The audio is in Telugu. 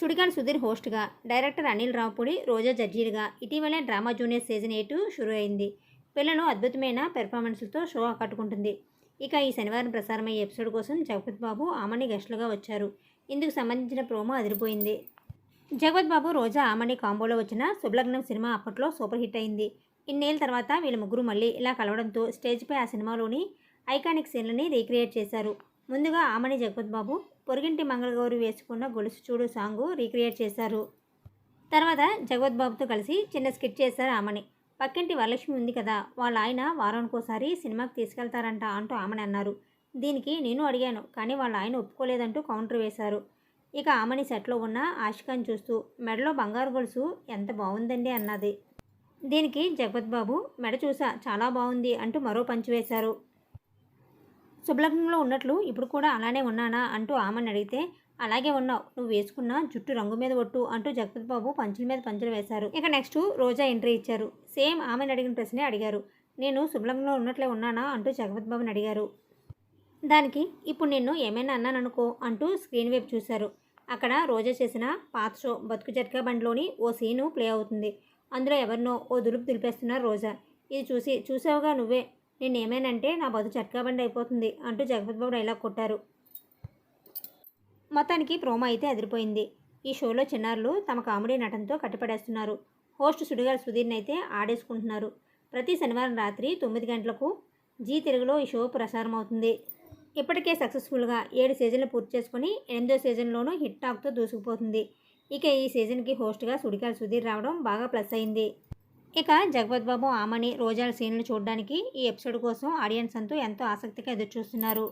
సుడిగాన్ సుధీర్ హోస్ట్గా డైరెక్టర్ అనిల్ రావుపూడి రోజా జడ్జీలుగా. ఇటీవలే డ్రామా జూనియర్ సీజన్ ఎయిట్ షురు అయింది పిల్లలు అద్భుతమైన పెర్ఫార్మెన్స్లతో షో ఆకట్టుకుంటుంది. ఇక ఈ శనివారం ప్రసారమయ్యే ఎపిసోడ్ కోసం జగపత్ బాబు ఆమని గెస్టులుగా వచ్చారు. ఇందుకు సంబంధించిన ప్రోమో అదిరిపోయింది. జగపత్ బాబు రోజా ఆమని కాంబోలో వచ్చిన శుభలగ్నం సినిమా అప్పట్లో సూపర్ హిట్ అయింది. ఇన్నేళ్ళ తర్వాత వీళ్ళ ముగ్గురు మళ్ళీ ఇలా కలవడంతో స్టేజ్పై ఆ సినిమాలోని ఐకానిక్ సీన్లని రీక్రియేట్ చేశారు. ముందుగా ఆమని జగపతి బాబు పొరుగింటి మంగళగౌరి వేసుకున్న గొలుసు చూడు సాంగు రీక్రియేట్ చేశారు. తర్వాత జగవత్ బాబుతో కలిసి చిన్న స్కిట్ చేశారు ఆమని. పక్కింటి వరలక్ష్మి ఉంది కదా వాళ్ళ ఆయన వారానికోసారి సినిమాకి తీసుకెళ్తారంట అంటూ ఆమెని అన్నారు. దీనికి నేను అడిగాను కానీ వాళ్ళ ఆయన ఒప్పుకోలేదంటూ కౌంటర్ వేశారు. ఇక ఆమెని సెట్లో ఉన్న ఆశికాని చూస్తూ మెడలో బంగారు గొలుసు ఎంత బాగుందండి అన్నది. దీనికి జగపత్ బాబు మెడ చూసా చాలా బాగుంది అంటూ మరో పంచి వేశారు. శుభలగ్నంలో ఉన్నట్లు ఇప్పుడు కూడా అలానే ఉన్నానా అంటూ ఆమెను అడిగితే అలాగే ఉన్నావు. నువ్వు వేసుకున్న జుట్టు రంగు మీద ఒట్టు అంటూ జగపతి బాబు పంచుల మీద పంచులు వేశారు. ఇక నెక్స్ట్ రోజా ఎంట్రీ ఇచ్చారు. సేమ్ ఆమెను అడిగిన ప్రశ్నే అడిగారు. నేను శుభలగ్నంలో ఉన్నట్లే ఉన్నానా? అంటూ జగపతి బాబుని అడిగారు. దానికి ఇప్పుడు నిన్ను ఏమైనా అన్నాననుకో అంటూ స్క్రీన్ వైపు చూశారు. అక్కడ రోజా చేసిన పాత షో బతుకు జట్కా బండిలోని ఓ సీను ప్లే అవుతుంది. అందులో ఎవరినో ఓ దులుపు దులిపేస్తున్నారు రోజా. ఇది చూసి చూసావుగా నువ్వే? నేను ఏమైనంటే నా బతు చట్కా బండి అయిపోతుంది అంటూ జగపతి బాబు డైలాగ్ కొట్టారు. మొత్తానికి ప్రోమో అయితే అదిరిపోయింది. ఈ షోలో చిన్నారులు తమ కామెడీ నటనతో కట్టిపడేస్తున్నారు. హోస్ట్ సుడిగారు సుధీర్ని అయితే ఆడేసుకుంటున్నారు. ప్రతి శనివారం రాత్రి తొమ్మిది గంటలకు జీ తెలుగులో ఈ షో ప్రసారం అవుతుంది ఇప్పటికే సక్సెస్ఫుల్గా ఏడు సీజన్లు పూర్తి చేసుకుని ఎనిమిదో సీజన్లోనూ హిట్ టాక్తో దూసుకుపోతుంది. ఇక ఈ సీజన్కి హోస్ట్గా సుడిగారు సుధీర్ రావడం బాగా ప్లస్ అయింది. ఇక జగపత్ బాబు ఆమని రోజాల సీన్లు చూడడానికి ఈ ఎపిసోడ్ కోసం ఆడియన్స్ అంతా ఎంతో ఆసక్తిగా ఎదురుచూస్తున్నారు.